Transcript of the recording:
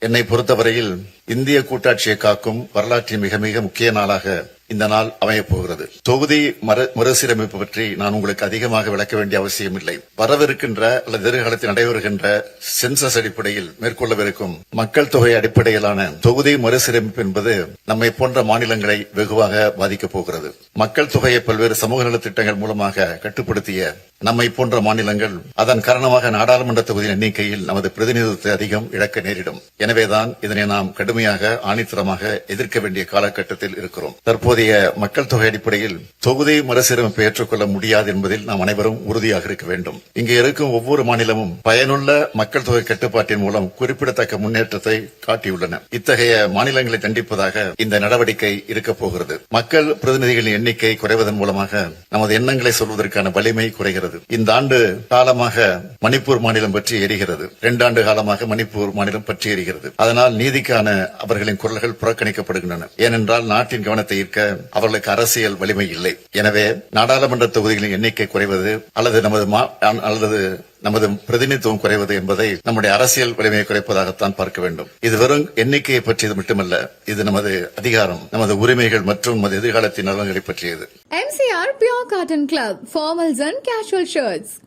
என்னை பொறுத்தவரையில் இந்திய கூட்டாட்சியை காக்கும் வரலாற்றின் மிக மிக முக்கிய நாளாக இந்த நாள் அமையப் போகிறது. தொகுதி மறு மறுசீரமைப்பு பற்றி நான் உங்களுக்கு அதிகமாக விளக்க வேண்டிய அவசியம் இல்லை. வரவிருக்கின்ற அல்லது எதிர்காலத்தில் நடைபெறுகின்ற சென்சஸ் அடிப்படையில் மேற்கொள்ளவிருக்கும் மக்கள் தொகை அடிப்படையிலான தொகுதி மறுசீரமைப்பு என்பது நம்மை போன்ற மாநிலங்களை வெகுவாக பாதிக்கப் போகிறது. மக்கள் தொகையை பல்வேறு சமூக நலத் திட்டங்கள் மூலமாக கட்டுப்படுத்திய நம்மை போன்ற மாநிலங்கள் அதன் காரணமாக நாடாளுமன்ற தொகுதியின் எண்ணிக்கையில் நமது பிரதிநிதித்துவத்தை அதிகம் இழக்க நேரிடும். எனவேதான் இதனை நாம் கடுமையாக ஆணித்தரமாக எதிர்க்க வேண்டிய காலகட்டத்தில் இருக்கிறோம். தற்போதைய மக்கள் தொகை அடிப்படையில் தொகுதி மறுசீரமைப்பை ஏற்றுக்கொள்ள முடியாது என்பதில் நாம் அனைவரும் உறுதியாக இருக்க வேண்டும். இங்கு இருக்கும் ஒவ்வொரு மாநிலமும் பயனுள்ள மக்கள் தொகை கட்டுப்பாட்டின் மூலம் குறிப்பிடத்தக்க முன்னேற்றத்தை காட்டியுள்ளன. இத்தகைய மாநிலங்களை தண்டிப்பதாக இந்த நடவடிக்கை இருக்கப் போகிறது. மக்கள் பிரதிநிதிகளின் எண்ணிக்கை குறைவதன் மூலமாக நமது எண்ணங்களை சொல்வதற்கான வலிமை குறைகிறது. இந்த ஆண்டு காலமாக மணிப்பூர் மாநிலம் பற்றி எரிகிறது. இரண்டாண்டு காலமாக மணிப்பூர் மாநிலம் பற்றி எரிகிறது. அதனால் நீதிக்கான அவர்களின் குரல்கள் புறக்கணிக்கப்படுகின்றன. ஏனென்றால் நாட்டின் கவனத்தை ஈர்க்க அவர்களுக்கு அரசியல் வலிமை இல்லை. எனவே நாடாளுமன்ற தொகுதிகளின் எண்ணிக்கை குறைவது அல்லது நமது அல்லது நமது பிரதிநிதித்துவம் குறைவது என்பதை நம்முடைய அரசியல் வலிமையை குறைப்பதாகத்தான் பார்க்க வேண்டும். இது வெறும் எண்ணிக்கையை பற்றியது மட்டுமல்ல. இது நமது அதிகாரம் நமது உரிமைகள் மற்றும் நமது எதிர்காலத்தின் நலன்களை பற்றியது. MCR Pure Cotton Club, formals and casual shirts.